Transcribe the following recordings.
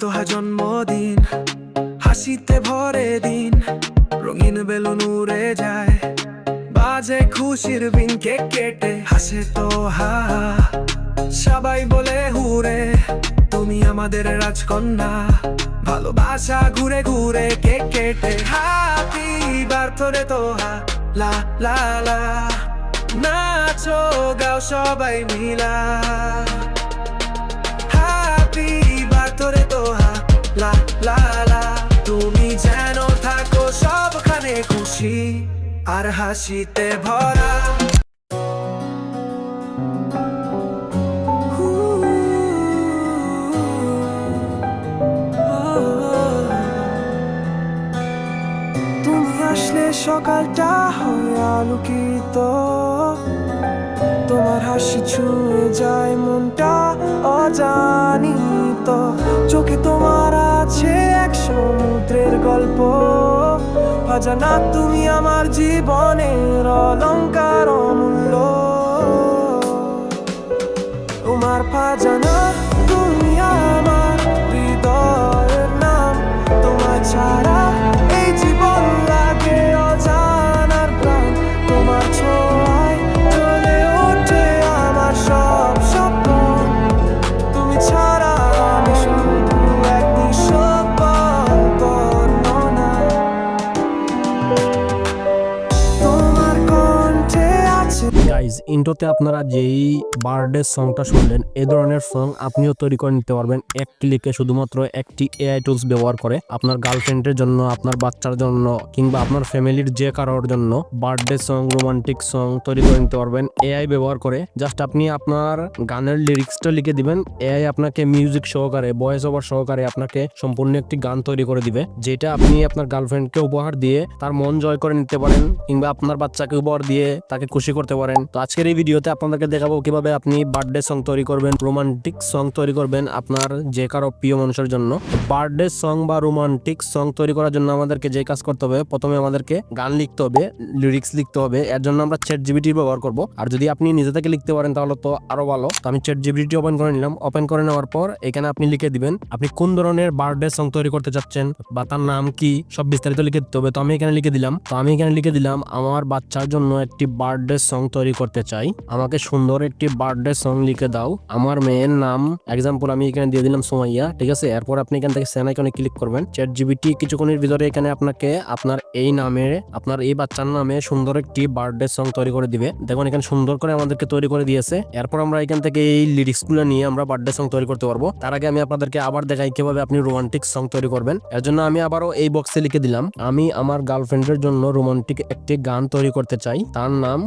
তো হয় জন্মদিন। হাসিতে ভরে দিন, রঙিন বেলুন উড়ে যায়। বাজে খুশির বিন কে কেটে, হাসে তো হা। সবাই বলে, হুরে, তুমি আমাদের রাজকন্যা। ভালোবাসা ঘুরে ঘুরে কে কেটে হ্যাপি বার্থডে তো হা, লা লা লা। নাচো, গাও সবাই মিলা। বার্থডে তো হা লা লা লা। তুমি যেন থাকো সবখানে খুশি আর হাসিতে ভরা। তুমি আসলে সকালটা হয় আলোকিত। তোমার হাসি ছুঁয়ে যায় মনটা অজানিত। চোখে তোমার আছে এক সমুদ্রের গল্প। অজানা তুমি আমার জীবনের অলংকার অমূল্য। তোমার পাজানা তুমি আমার হৃদয়ের নাম। তোমার ছাড়া আছে গাইজ ইন্ট্রোতে আপনারা যেই বার্থডে সংটা শুনলেন এই ধরনের সং আপনিও তৈরি করে নিতে পারবেন। এক ক্লিকে শুধুমাত্র একটি এআই টুলস ব্যবহার করে আপনার গার্লফ্রেন্ডের জন্য, আপনার বাচ্চার জন্য, কিংবা আপনার ফ্যামিলির যে কারোর জন্য বার্থডে সং রোমান্টিক সং তৈরি করে নিতে পারবেন। এআই ব্যবহার করে জাস্ট আপনি আপনার গানের লিরিক্সটা লিখে দিবেন। এআই আপনাকে মিউজিক সহকারে ভয়েস ওভার সহকারে আপনাকে সম্পূর্ণ একটি গান তৈরি করে দিবে, যেটা আপনি আপনার গার্লফ্রেন্ডকে উপহার দিয়ে তার মন জয় করে নিতে পারেন, কিংবা আপনার বাচ্চাকে উপহার দিয়ে তাকে খুশি করতে পারেন। তো আজকের এই ভিডিওতে আপনাদেরকে দেখাবো কীভাবে আপনি বার্থডে সং তৈরি করবেন রোমান্টিক সং তৈরি করবেন আপনার যে কারও প্রিয় মানুষের জন্য। বার্থডে সং বা রোমান্টিক সং তৈরি করার জন্য আমাদেরকে যে কাজ করতে হবে, প্রথমে আমাদেরকে গান লিখতে হবে লিরিক্স লিখতে হবে। এর জন্য আমরা চ্যাট জিবিটি ব্যবহার করব। আর যদি আপনি নিজে থেকে লিখতে পারেন তাহলে তো আরও ভালো। তো আমি চ্যাট জিবিটি ওপেন করে নিলাম। ওপেন করে নেওয়ার পর এখানে আপনি লিখে দিবেন, আপনি কোন ধরনের বার্থডে সং তৈরি করতে চাচ্ছেন বা তার নাম কি? সব বিস্তারিত লিখে দিতে হবে। তো আমি এখানে লিখে দিলাম। তো আমি এখানে লিখে দিলাম, আমার বাচ্চার জন্য একটি বার্থডে সং তৈরি করতে চাই। আমাকে সুন্দর একটি বার্থডে সং লিখে দাও। আমার মেয়ের নাম এক্সাম্পল আমি এখানে দিয়ে দিলাম সোমাইয়া, ঠিক আছে? এরপর আপনি এখান থেকে সেন আইকনে ক্লিক করবেন। চ্যাট জিবিটি কিছুক্ষণের ভিতরে এখানে আপনাকে আপনার এই নামে, আপনার এই বাচ্চার নামে সুন্দর একটি বার্থডে সং তৈরি করে দিবে। দেখুন, এখানে সুন্দর করে আমাদেরকে তৈরি করে দিয়েছে। এরপর আমরা এখান থেকে এই লিরিক্সগুলো নিয়ে আমরা বার্থডে সং তৈরি করতে পারব। তার আগে আমি আপনাদেরকে আবার দেখাই কীভাবে আপনি রোমান্টিক সং তৈরি করবেন। এর জন্য আমি আবারও এই বক্সে লিখে দিলাম, আমি আমার গার্লফ্রেন্ডের জন্য রোমান্টিক একটি গান তৈরি করতে চাই। তার নাম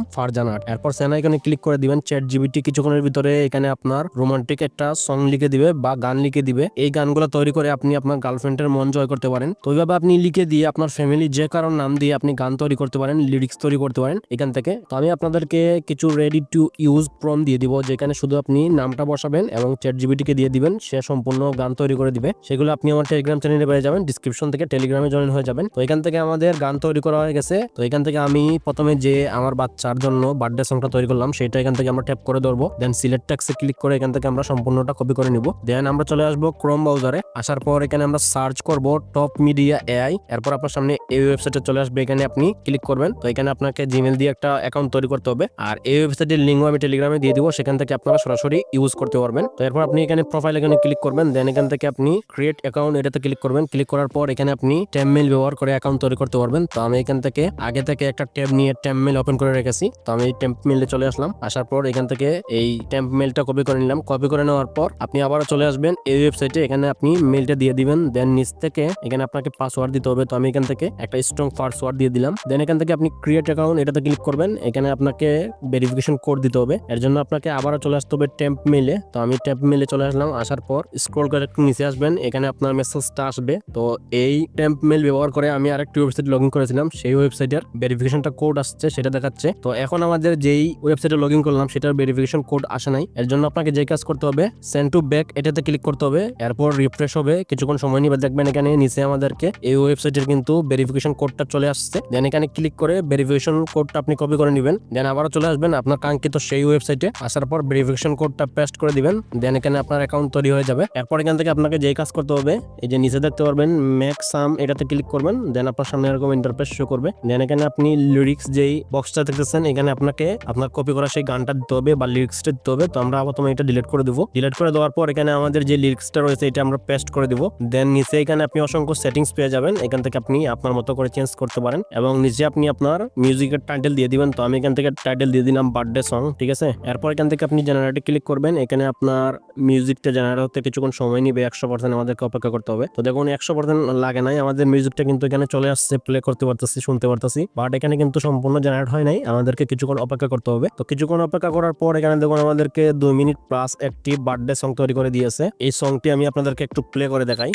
ফারজানাট এরপর সেনা এখানে ক্লিক করে দিবেন চ্যাট জিবিটি কিছুক্ষণের ভিতরে এখানে আপনার রোমান্টিক একটা সং লিখে দিবে বা গান লিখে দিবে। এই গানগুলো তৈরি করে আপনি আপনার গার্লফ্রেন্ডের মন জয় করতে পারেন। তো ওইভাবে আপনি লিখে দিয়ে আপনার ফ্যামিলি যে কারোর নাম দিয়ে আপনি গান তৈরি করতে পারেন লিরিক্স তৈরি করতে পারেন এখান থেকে। তো আমি আপনাদেরকে কিছু রেডি টু ইউজ প্রম দিয়ে দিব যেখানে শুধু আপনি নামটা বসাবেন এবং চ্যাট জিবিটিকে দিয়ে দিবেন, সে সম্পূর্ণ গান তৈরি করে দিবে। সেগুলো আপনি আমার টেলিগ্রাম চ্যানেলে পেয়ে যাবেন ডিসক্রিপশন থেকে টেলিগ্রামে জয়েন হয়ে যাবেন। তো এখান থেকে আমাদের গান তৈরি করা হয়ে গেছে। তো এখান থেকে আমি প্রথমে যে আমার বাচ্চার জন্য বার্থডে সংটা তৈরি করলাম সেটা এখান থেকে আমরা ট্যাপ করে ধরবো দেন সিলেক্ট ট্যাক্সে ক্লিক করে এখান থেকে আমরা সম্পূর্ণটা কপি করে নিব। দেন আমরা চলে আসব ক্রোম ব্রাউজারে আসার পর এখানে আমরা সার্চ করব টপ মিডিয়া এআই এরপর আপনার সামনে এই ওয়েবসাইটে চলে আসবে, এখানে আপনি ক্লিক করবেন। তো এখানে আপনাকে জিমেল দিয়ে একটা অ্যাকাউন্ট তৈরি করতে হবে, আর এই ওয়েবসাইটের লিঙ্ক আমি টেলিগ্রামে দিয়ে দিব, সেখান থেকে আপনারা সরাসরি ইউজ করতে পারবেন। তো এরপর আপনি এখানে প্রোফাইল এখানে ক্লিক করবেন দেন এখান থেকে আপনি ক্রিয়েট অ্যাকাউন্ট এটাতে ক্লিক করবেন। ক্লিক করার পর এখানে আপনি ট্যাব মেল ব্যবহার করে অ্যাকাউন্ট তৈরি করতে পারবেন। তো আমি এখান থেকে আগে থেকে একটা ট্যাব নিয়ে ট্যাব মেল ওপেন করে রেখেছি। তো আমি ট্যাম্প মেলে চলে আসলাম। আসার পর এখান থেকে এই টেম্প মেলটা কপি করে নিলাম। কপি করে নেওয়ার পর আপনি আবারও চলে আসবেন। এই ওয়েবসাইটে এখানে আপনি মেলটা দিয়ে দিবেন। দেন নিচ থেকে এখানে আপনাকে পাসওয়ার্ড দিতে হবে। তো আমি এখান থেকে একটা স্ট্রং পাসওয়ার্ড দিয়ে দিলাম। দেন এখান থেকে আপনি ক্রিয়েট অ্যাকাউন্ট এটাতে ক্লিক করবেন। এখানে আপনাকে ভেরিফিকেশন কোড দিতে হবে। এর জন্য আপনাকে আবারও চলে আসতে হবে টেম্প মেলে তো আমি টেম্প মেলে চলে আসলাম। আসার পর স্ক্রল করে একটু নিচে আসবেন। এখানে আপনার মেসেজটা আসবে। তো এই টেম্প মেল ব্যবহার করে আমি আরেকটি ওয়েবসাইট লগ ইন করেছিলাম। সেই ওয়েবসাইটের ভেরিফিকেশনটা কোড আসছে, সেটা দেখাচ্ছে। তো এখন আমাদের যেই ওয়েবসাইটে লগ ইন করলাম, সেটার ভেরিফিকেশন কোড আসে নাই। এর জন্য আপনাকে যে কাজ করতে হবে সেন্ড টু ব্যাক এটাতে ক্লিক করতে হবে। এরপর রিফ্রেশ হবে, কিছুক্ষণ সময় নিবে, দেখবেন এখানে নিচে আমাদেরকে এই ওয়েবসাইটের কিন্তু ভেরিফিকেশন কোডটা চলে আসছে। দেন এখানে ক্লিক করে ভেরিফিকেশন কোডটা আপনি কপি করে নেবেন। দেন আবারও চলে আসবেন আপনার কাঙ্ক্ষিত সেই ওয়েবসাইটে আসার পর ভেরিফিকেশন কোডটা পেস্ট করে দিবেন। দেন এখানে আপনার অ্যাকাউন্ট তৈরি হয়ে যাবে। এরপর এখান থেকে আপনাকে যেই কাজ করতে হবে, এই যে নিচে দেখতে পারবেন ম্যাক সাম এটাতে ক্লিক করবেন। দেন আপনার সামনে এরকম ইন্টারফেস শো করবে। দেন এখানে আপনি লিরিক্স যেই বক্সটা দেখতেছেন, এখানে আপনাকে আপনার কপি করা সেই গানটা দিতে হবে বা লিরিক্সটা দিতে হবে। তো আমরা প্রথমে এটা ডিলিট করে দেবো। ডিলিট করে দেওয়ার পর এখানে আমাদের যে লিরিক্সটা রয়েছে, এটা আমরা পেস্ট করে দিব। দেন নিচে এখানে আপনি অসংখ্য সেটিংস পেয়ে যাবেন। এখান থেকে আপনি আপনার মতো করে চেঞ্জ করতে পারেন। এবং নিচে আপনি আপনার মিউজিকের টাইটেল দিয়ে দিবেন। তো আমি এখান থেকে টাইটেল দিয়ে দিলাম বার্থডে সং ঠিক আছে? এরপর এখান থেকে আপনি জেনারেটে ক্লিক করবেন। এখানে আপনার মিউজিকটা জেনারেট হতে কিছুক্ষণ সময় নিবে। একশো পার্সেন্ট আমাদেরকে অপেক্ষা করতে হবে। তো দেখুন, একশো পার্সেন্ট লাগে নাই। আমাদের মিউজিকটা কিন্তু এখানে চলে আসছে প্লে করতে পারতেছি, শুনতে পারতেছি। বাট এখানে কিন্তু সম্পূর্ণ জেনারেট হয় নাই। আমাদেরকে কিছুক্ষণ অপেক্ষা করতে হবে। তো কিছুক্ষণ অপেক্ষা করার পর এখানে দেখুন আমাদেরকে দুই মিনিট প্লাস একটি বার্থডে সং তৈরি করে দিয়েছে। এই সংটি আমি আপনাদেরকে একটু প্লে করে দেখাই।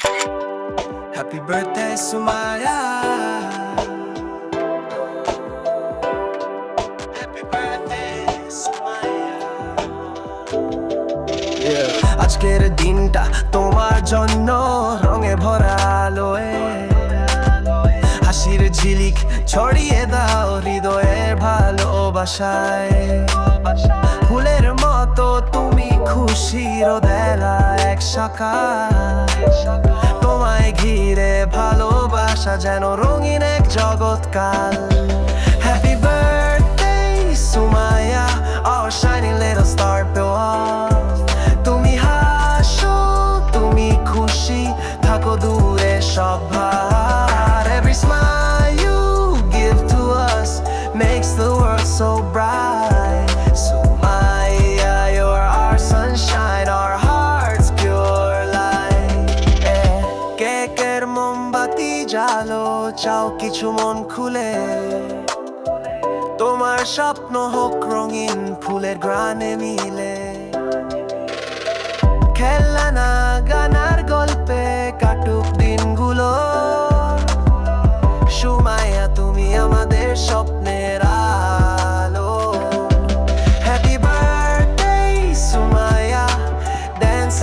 Birthday, Sumaya. আজকের দিনটা তোমার জন্য রঙে ভরা আলোয়। ঝিলিক ছড়িয়ে দাও হৃদয়ের ভালোবাসায়। ফুলের মতো তুমি খুশির দেলা এক সকাল। তোমায় ঘিরে ভালোবাসা যেন রঙিন এক জগৎকাল। Happy birthday Sumaya our shining little star তুমি মোমবাতি জালো চাও কিছু মন খুলে। তোমার স্বপ্ন হোক রঙিন ফুলের গ্রানে মিলে। খেলা না, গানার গল্পে কাটুক দিনগুলো। সুমায়া তুমি আমাদের স্বপ্নের আলো। হ্যাপি বার্থডে সুমায়া ড্যান্স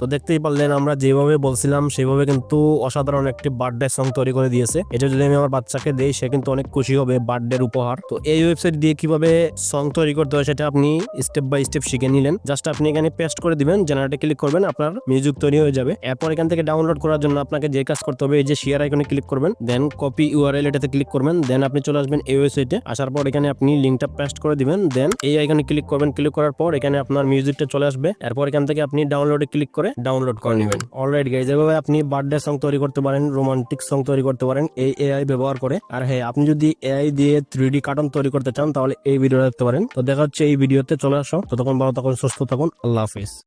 তো দেখতেই পারলেন, আমরা যেভাবে বলছিলাম, সেভাবে কিন্তু অসাধারণ একটি বার্থডে সং তৈরি করে দিয়েছে। এটা যদি আমি আমার বাচ্চাকে দেই, সে কিন্তু অনেক খুশি হবে বার্থডের উপহার। তো এই ওয়েবসাইট দিয়ে কীভাবে সং তৈরি করতে হয়, সেটা আপনি স্টেপ বাই স্টেপ শিখে নিলেন। জাস্ট আপনি এখানে পেস্ট করে দিবেন জেনারেটে ক্লিক করবেন, আপনার মিউজিক তৈরি হয়ে যাবে। এরপর এখান থেকে ডাউনলোড করার জন্য আপনাকে যে কাজ করতে হবে, এই যে শেয়ার আইকনে ক্লিক করবেন দেন কপি ইউআরএল এটাতে ক্লিক করবেন দেন আপনি চলে আসবেন এই ওয়েবসাইটে আসার পর এখানে আপনি লিঙ্কটা পেস্ট করে দিবেন দেন এই আইকনে ক্লিক করবেন। ক্লিক করার পর এখানে আপনার মিউজিকটা চলে আসবে। এরপর এখান থেকে আপনি ডাউনলোডে ক্লিক করে ডাউনলোড করে নেবেন। অলরাইট গাইজ এভাবে আপনি বার্থডে সং তৈরি করতে পারেন রোমান্টিক সং তৈরি করতে পারেন এই এআই ব্যবহার করে। আর হ্যাঁ আপনি যদি এআই দিয়ে থ্রি ডি কার্টুন তৈরি করতে চান তাহলে এই ভিডিও দেখতে পারেন। তো দেখা হচ্ছে এই ভিডিওতে চলে আসো। ততক্ষণ ভালো থাকুন সুস্থ থাকুন আল্লাহ হাফিজ।